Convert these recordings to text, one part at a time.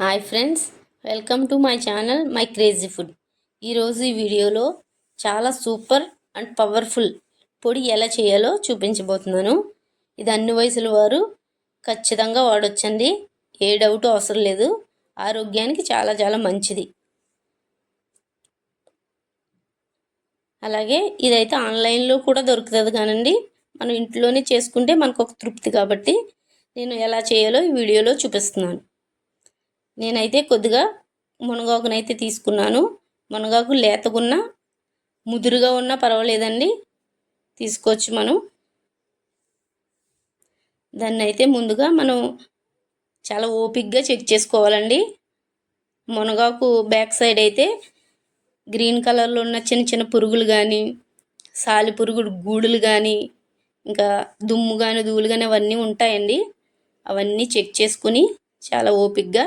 Hi friends welcome to my channel my crazy food. ఈరోజు ఈ వీడియోలో చాలా సూపర్ అండ్ పవర్ఫుల్ పొడి ఎలా చేయాలో చూపించబోతున్నాను. ఇది అన్ని వయసుల వారు ఖచ్చితంగా వాడొచ్చండి. ఏ డౌట్ అవసరం లేదు. ఆరోగ్యానికి చాలా చాలా మంచిది. అలాగే ఇదైతే ఆన్లైన్లో కూడా దొరుకుతుంది కానండి. మనం ఇంట్లోనే చేసుకుంటే మనకు ఒక తృప్తి కాబట్టి నేను ఎలా చేయాలో ఈ వీడియోలో చూపిస్తున్నాను. నేనైతే కొద్దిగా మునగాకునైతే తీసుకున్నాను. మునగాకు లేతగున్న ముదురుగా ఉన్నా పర్వాలేదండి. తీసుకోవచ్చు మనం. దాన్ని అయితే ముందుగా మనం చాలా ఓపిక్గా చెక్ చేసుకోవాలండి. మునగాకు బ్యాక్ సైడ్ అయితే గ్రీన్ కలర్లో ఉన్న చిన్న చిన్న పురుగులు కానీ సాలి పురుగుడు గూడులు కానీ ఇంకా దుమ్ము కానీ ధూళి కానీ అవన్నీ ఉంటాయండి. అవన్నీ చెక్ చేసుకుని చాలా ఓపిక్గా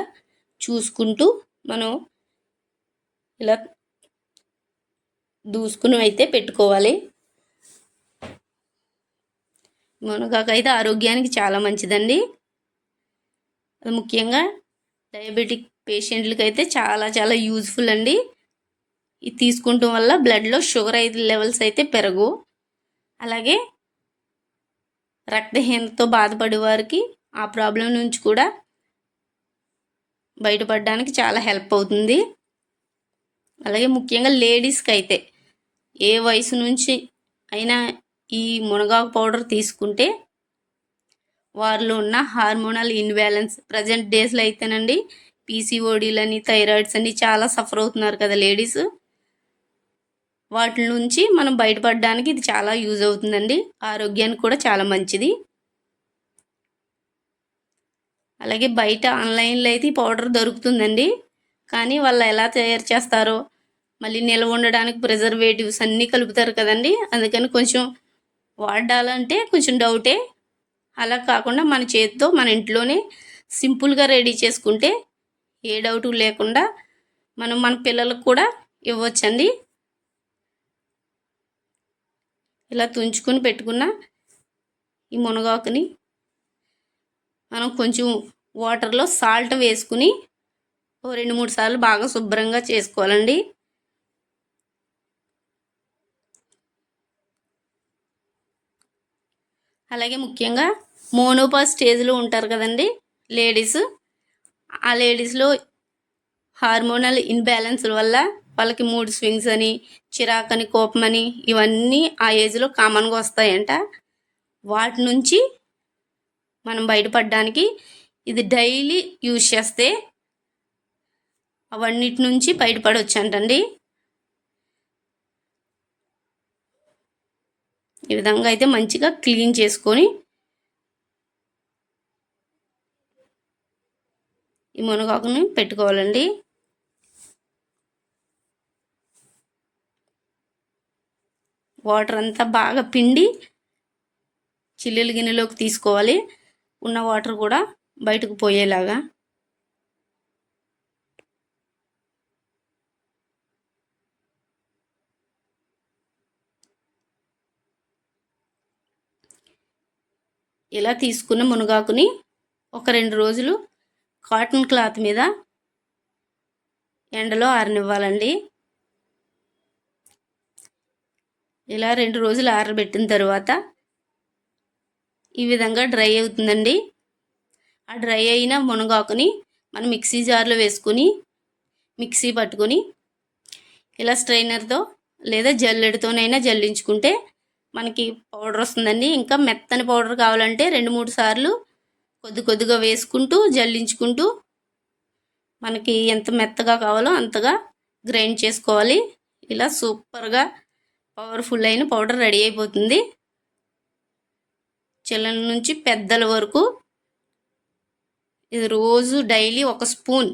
చూసుకుంటూ మనం ఇలా దూసుకుని అయితే పెట్టుకోవాలి. మునగాకైతే ఆరోగ్యానికి చాలా మంచిదండి. అది ముఖ్యంగా డయాబెటిక్ పేషెంట్లకి అయితే చాలా చాలా యూజ్ఫుల్ అండి. ఇది తీసుకుంటాం వల్ల బ్లడ్లో షుగర్ అయితే లెవెల్స్ అయితే పెరగు. అలాగే రక్తహీనతతో బాధపడే వారికి ఆ ప్రాబ్లం నుంచి కూడా బయటపడడానికి చాలా హెల్ప్ అవుతుంది. అలాగే ముఖ్యంగా లేడీస్కి అయితే ఏ వయసు నుంచి అయినా ఈ మునగాకు పౌడర్ తీసుకుంటే వారిలో ఉన్న హార్మోనల్ ఇన్బ్యాలెన్స్ ప్రజెంట్ డేస్లో అయితేనండి పీసీఓడీలని థైరాయిడ్స్ అని చాలా సఫర్ అవుతున్నారు కదా లేడీస్. వాటి నుంచి మనం బయటపడడానికి ఇది చాలా యూజ్ అవుతుందండి. ఆరోగ్యానికి కూడా చాలా మంచిది. అలాగే బయట ఆన్లైన్లో అయితే ఈ పౌడర్ దొరుకుతుందండి. కానీ వాళ్ళు ఎలా తయారు చేస్తారో మళ్ళీ నిల్వ ఉండడానికి ప్రిజర్వేటివ్స్ అన్నీ కలుపుతారు కదండి. అందుకని కొంచెం వాడాలంటే కొంచెం డౌటే. అలా కాకుండా మన చేతితో మన ఇంట్లోనే సింపుల్గా రెడీ చేసుకుంటే ఏ డౌట్ లేకుండా మనం మన పిల్లలకు కూడా ఇవ్వచ్చండి. ఇలా తుంచుకొని పెట్టుకున్న ఈ మునగాకుని మనం కొంచెం వాటర్లో సాల్ట్ వేసుకుని ఓ రెండు మూడు సార్లు బాగా శుభ్రంగా చేసుకోవాలండి. అలాగే ముఖ్యంగా మోనోపా స్టేజ్లో ఉంటారు కదండి లేడీస్. ఆ లేడీస్లో హార్మోనల్ ఇన్బ్యాలెన్స్ల వల్ల వాళ్ళకి మూడ్ స్వింగ్స్ అని చిరాకని కోపమని ఇవన్నీ ఆ ఏజ్లో కామన్గా వస్తాయంట. వాటి నుంచి మనం బయటపడడానికి ఇది డైలీ యూజ్ చేస్తే అవన్నిటి నుంచి బయటపడవచ్చు అంటండి ఈ విధంగా అయితే మంచిగా క్లీన్ చేసుకొని ఈ మునగాకుని పెట్టుకోవాలండి. వాటర్ అంతా బాగా పిండి చిల్లుల గిన్నెలోకి తీసుకోవాలి. ఉన్న వాటర్ కూడా బయటకు పోయేలాగా. ఇలా తీసుకున్న మునగాకుని ఒక రెండు రోజులు కాటన్ క్లాత్ మీద ఎండలో ఆరనివ్వాలండి. ఇలా రెండు రోజులు ఆరబెట్టిన తర్వాత ఈ విధంగా డ్రై అవుతుందండి. ఆ డ్రై అయిన మునగాకుని మనం మిక్సీ జార్లో వేసుకుని మిక్సీ పట్టుకొని ఇలా స్ట్రైనర్తో లేదా జల్లెడతోనైనా జల్లించుకుంటే మనకి పౌడర్ వస్తుందండి. ఇంకా మెత్తని పౌడర్ కావాలంటే రెండు మూడు సార్లు కొద్ది కొద్దిగా వేసుకుంటూ జల్లించుకుంటూ మనకి ఎంత మెత్తగా కావాలో అంతగా గ్రైండ్ చేసుకోవాలి. ఇలా సూపర్గా పవర్ఫుల్ అయిన పౌడర్ రెడీ అయిపోతుంది. చిల్లల నుంచి పెద్దల వరకు ఇది రోజు డైలీ ఒక స్పూన్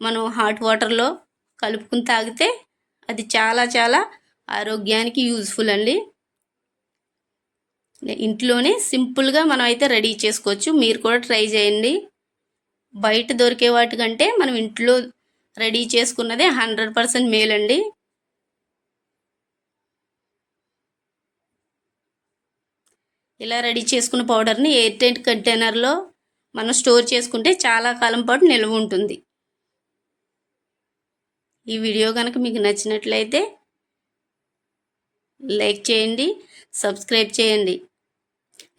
మనం హాట్ వాటర్లో కలుపుకుని తాగితే అది చాలా చాలా ఆరోగ్యానికి యూజ్ఫుల్ అండి. ఇంట్లోనే సింపుల్గా మనం అయితే రెడీ చేసుకోవచ్చు. మీరు కూడా ట్రై చేయండి. బయట దొరికే వాటికంటే మనం ఇంట్లో రెడీ చేసుకున్నదే హండ్రెడ్ పర్సెంట్ మేలండి. ఇలా రెడీ చేసుకున్న పౌడర్ని ఎయిర్ టైట్ కంటైనర్లో మనం స్టోర్ చేసుకుంటే చాలా కాలం పాటు నిల్వ ఉంటుంది. ఈ వీడియో కనుక మీకు నచ్చినట్లయితే లైక్ చేయండి సబ్స్క్రైబ్ చేయండి.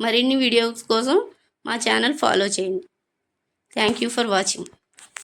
మరిన్ని వీడియోస్ కోసం మా ఛానల్ ఫాలో చేయండి. Thank you for watching.